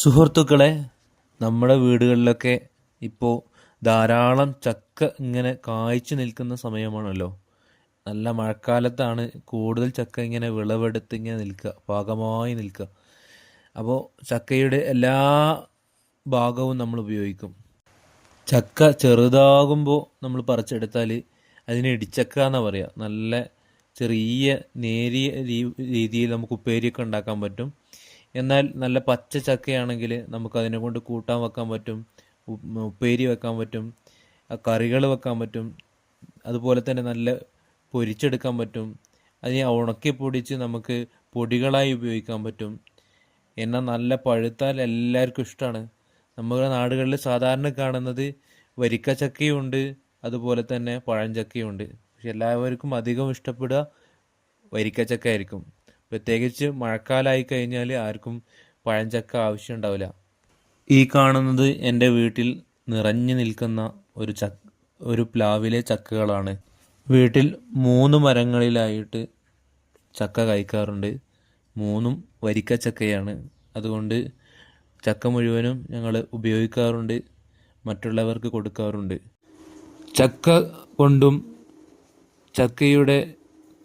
സുഹൃത്തുക്കളെ നമ്മുടെ വീടുകളിലൊക്കെ ഇപ്പോൾ ധാരാളം ചക്ക ഇങ്ങനെ കായ്ച്ചു നിൽക്കുന്ന സമയമാണല്ലോ. നല്ല മഴക്കാലത്താണ് കൂടുതൽ ചക്ക ഇങ്ങനെ വിളവെടുത്ത് ഇങ്ങനെ നിൽക്കുക പാകമായി നിൽക്കുക. അപ്പോൾ ചക്കയുടെ എല്ലാ ഭാഗവും നമ്മൾ ഉപയോഗിക്കും. ചക്ക ചെറുതാകുമ്പോൾ നമ്മൾ പറിച്ചെടുത്താൽ അതിനെ ഇടിച്ചക്ക എന്നാണ് പറയുക നല്ല ചെറിയ നേരിയ രീതിയിൽ നമുക്ക് ഉപ്പേരിയൊക്കെ ഉണ്ടാക്കാൻ പറ്റും. എന്നാൽ നല്ല പച്ച ചക്കയാണെങ്കിൽ നമുക്ക് അതിനെ കൊണ്ട് കൂട്ടാൻ വെക്കാൻ പറ്റും ഉപ്പേരി വെക്കാൻ പറ്റും കറികൾ വെക്കാൻ പറ്റും അതുപോലെ തന്നെ നല്ല പൊരിച്ചെടുക്കാൻ പറ്റും. അതിനെ ഉണക്കി പൊടിച്ച് നമുക്ക് പൊടികളായി ഉപയോഗിക്കാൻ പറ്റും. എന്നാൽ നല്ല പഴുത്താൽ എല്ലാവർക്കും ഇഷ്ടമാണ്. നമ്മുടെ നാടുകളിൽ സാധാരണ കാണുന്നത് വരിക്ക ചക്കയുണ്ട് അതുപോലെ തന്നെ പഴഞ്ചക്കയുണ്ട് പക്ഷെ എല്ലാവർക്കും അധികം ഇഷ്ടപ്പെടുക വരിക്കച്ചക്ക ആയിരിക്കും. പ്രത്യേകിച്ച് മഴക്കാലമായി കഴിഞ്ഞാൽ ആർക്കും പഴഞ്ചക്ക ആവശ്യം ഉണ്ടാവില്ല ഈ കാണുന്നത് എന്റെ വീട്ടിൽ നിറഞ്ഞു നിൽക്കുന്ന ഒരു ചക്ക ഒരു പ്ലാവിലെ ചക്കകളാണ്. വീട്ടിൽ മൂന്ന് മരങ്ങളിലായിട്ട് ചക്ക കഴിക്കാറുണ്ട് മൂന്നും വരിക്ക ചക്കയാണ് അതുകൊണ്ട് ചക്ക മുഴുവനും ഞങ്ങൾ ഉപയോഗിക്കാറുണ്ട്. മറ്റുള്ളവർക്ക് കൊടുക്കാറുണ്ട്. ചക്ക കൊണ്ടും ചക്കയുടെ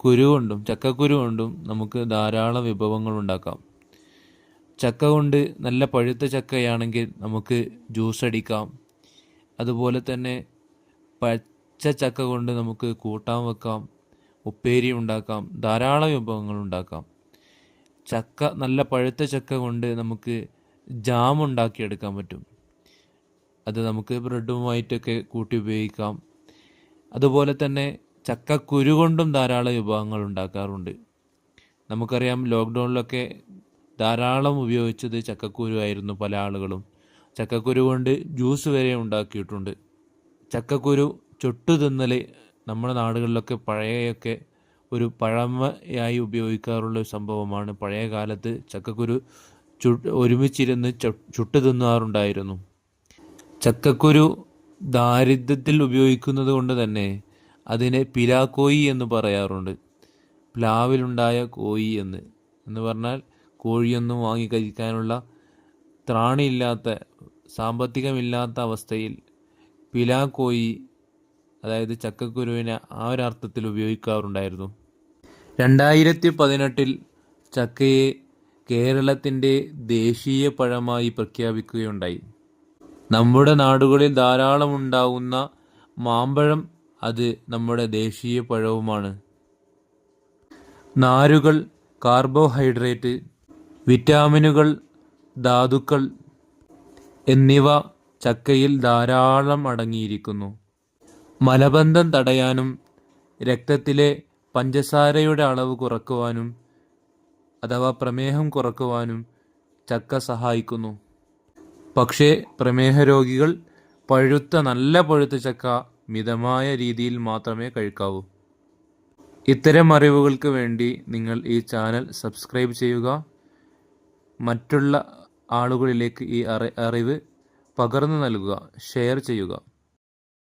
കുരു കൊണ്ടും ചക്കക്കുരു കൊണ്ടും നമുക്ക് ധാരാളം വിഭവങ്ങൾ ഉണ്ടാക്കാം. ചക്ക കൊണ്ട് നല്ല പഴുത്ത ചക്കയാണെങ്കിൽ നമുക്ക് ജ്യൂസ് അടിക്കാം. അതുപോലെ തന്നെ പച്ച ചക്ക കൊണ്ട് നമുക്ക് കൂട്ടാൻ വെക്കാം. ഉപ്പേരി ഉണ്ടാക്കാം. ധാരാളം വിഭവങ്ങൾ ഉണ്ടാക്കാം. ചക്ക നല്ല പഴുത്ത ചക്ക കൊണ്ട് നമുക്ക് ജാം ഉണ്ടാക്കിയെടുക്കാൻ പറ്റും. അത് നമുക്ക് ബ്രെഡുമായിട്ടൊക്കെ കൂട്ടി ഉപയോഗിക്കാം. അതുപോലെ തന്നെ ചക്കക്കുരു കൊണ്ടും ധാരാളം വിഭവങ്ങൾ ഉണ്ടാക്കാറുണ്ട്. നമുക്കറിയാം ലോക്ക്ഡൗണിലൊക്കെ ധാരാളം ഉപയോഗിച്ചത് ചക്കക്കുരു ആയിരുന്നു പല ആളുകളും. ചക്കക്കുരു കൊണ്ട് ജ്യൂസ് വരെ ഉണ്ടാക്കിയിട്ടുണ്ട്. ചക്കക്കുരു ചുട്ടു തിന്നൽ നമ്മുടെ നാടുകളിലൊക്കെ പഴയൊക്കെ ഒരു പഴമയായി ഉപയോഗിക്കാറുള്ള ഒരു സംഭവമാണ്. പഴയ കാലത്ത് ചക്കക്കുരു ചു ഒരുമിച്ചിരുന്ന് ചുട്ടു തിന്നാറുണ്ടായിരുന്നു. ചക്കക്കുരു ദാരിദ്ര്യത്തിൽ ഉപയോഗിക്കുന്നത് കൊണ്ട് തന്നെ അതിനെ പിലാക്കോയി എന്ന് പറയാറുണ്ട്. പ്ലാവിലുണ്ടായ കോയി എന്ന്. എന്ന് പറഞ്ഞാൽ കോഴിയൊന്നും വാങ്ങി കഴിക്കാനുള്ള ത്രാണിയില്ലാത്ത സാമ്പത്തികമില്ലാത്ത അവസ്ഥയിൽ പിലാക്കോയി അതായത് ചക്കക്കുരുവിനെ ആ ഒരു അർത്ഥത്തിൽ ഉപയോഗിക്കാറുണ്ടായിരുന്നു. രണ്ടായിരത്തി പതിനെട്ടിൽ ചക്കയെ കേരളത്തിന്റെ ദേശീയ പഴമായി പ്രഖ്യാപിക്കുകയുണ്ടായി. നമ്മുടെ നാടുകളിൽ ധാരാളം ഉണ്ടാകുന്ന മാമ്പഴം അത് നമ്മുടെ ദേശീയ പഴവുമാണ്. നാരുകൾ കാർബോഹൈഡ്രേറ്റ് വിറ്റാമിനുകൾ ധാതുക്കൾ എന്നിവ ചക്കയിൽ ധാരാളം അടങ്ങിയിരിക്കുന്നു. മലബന്ധം തടയാനും രക്തത്തിലെ പഞ്ചസാരയുടെ അളവ് കുറക്കുവാനും അഥവാ പ്രമേഹം കുറക്കുവാനും ചക്ക സഹായിക്കുന്നു. പക്ഷേ പ്രമേഹ രോഗികൾ പഴുത്ത നല്ല പഴുത്ത ചക്ക മിതമായ രീതിയിൽ മാത്രമേ കഴിക്കാവൂ. ഇത്തരം അറിവുകൾക്ക് വേണ്ടി നിങ്ങൾ ഈ ചാനൽ സബ്സ്ക്രൈബ് ചെയ്യുക. മറ്റുള്ള ആളുകളിലേക്ക് ഈ അറി അറിവ് പകർന്നു നൽകുക. ഷെയർ ചെയ്യുക.